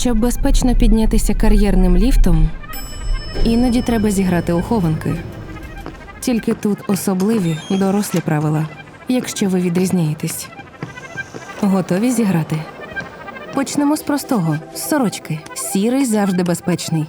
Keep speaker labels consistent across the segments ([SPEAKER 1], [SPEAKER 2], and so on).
[SPEAKER 1] Щоб безпечно піднятися кар'єрним ліфтом, іноді треба зіграти у хованки. Тільки тут особливі дорослі правила, якщо ви відрізняєтесь. Готові зіграти? Почнемо з простого з сорочки. Сірий завжди безпечний.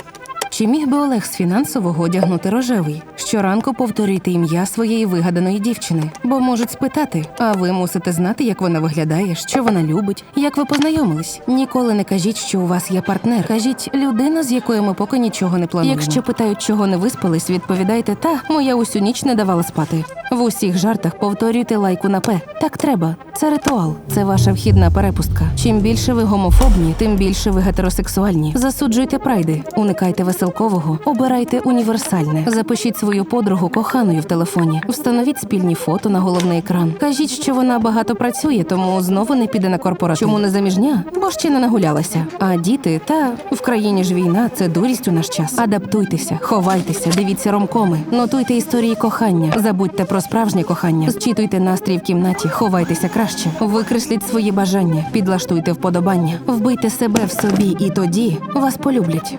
[SPEAKER 1] Чи міг би Олег з фінансового одягнути рожевий? Щоранку повторюйте ім'я своєї вигаданої дівчини, бо можуть спитати, а ви мусите знати, як вона виглядає, що вона любить, як ви познайомились. Ніколи не кажіть, що у вас є партнер. Кажіть людина, з якою ми поки нічого не плануємо. Якщо питають, чого не виспались, відповідайте та моя усю ніч не давала спати. В усіх жартах повторюйте лайку на П. Так треба. Це ритуал, це ваша вхідна перепустка. Чим більше ви гомофобні, тим більше ви гетеросексуальні. Засуджуйте прайди, уникайте веселкового, обирайте універсальне. Запишіть свою подругу коханою в телефоні, встановіть спільні фото на головний екран. Кажіть, що вона багато працює, тому знову не піде на корпоратив. Чому не заміжня? Бо ще не нагулялася. А діти, та в країні ж війна це дурість у наш час. Адаптуйтеся, ховайтеся, дивіться ромкоми, нотуйте історії кохання, забудьте про справжнє кохання, зчитуйте настрій в кімнаті, ховайтеся краще, викресліть свої бажання, підлаштуйте вподобання, вбийте себе в собі, і тоді вас полюблять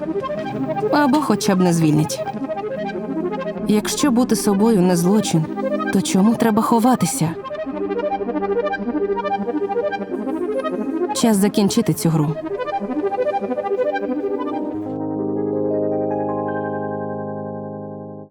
[SPEAKER 1] або хоча б не звільнять. Якщо бути собою не злочин, то чому треба ховатися? Час закінчити цю гру.